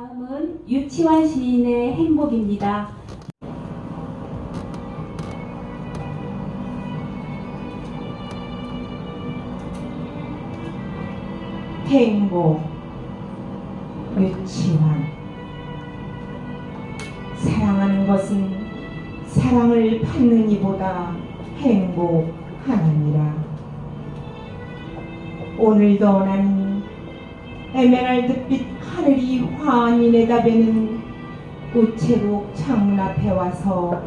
다음은 유치원 시인의 행복입니다. 행복, 유치원. 사랑하는 것은 사랑을 받는 이보다 행복하느니라. 오늘도 나는 에메랄드빛 하늘이 환히 내다보는 우체국 창문 앞에 와서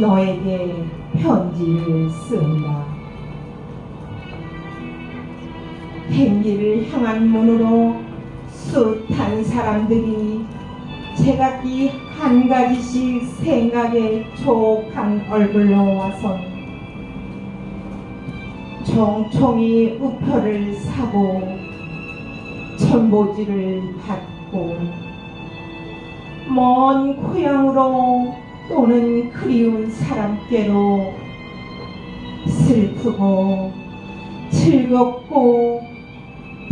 너에게 편지를 쓴다. 행기를 향한 문으로 숱한 사람들이 제각기 한 가지씩 생각에 촉한 얼굴로 와선 총총이 우표를 사고 천보지를 받고 먼 고향으로 또는 그리운 사람께로 슬프고 즐겁고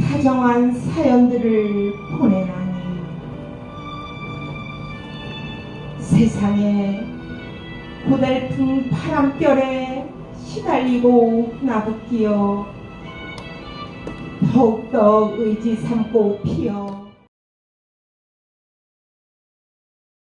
다정한 사연들을 보내나니 세상에 고달픈 바람결에 시달리고 나부끼어 더욱더 의지 삼고 피어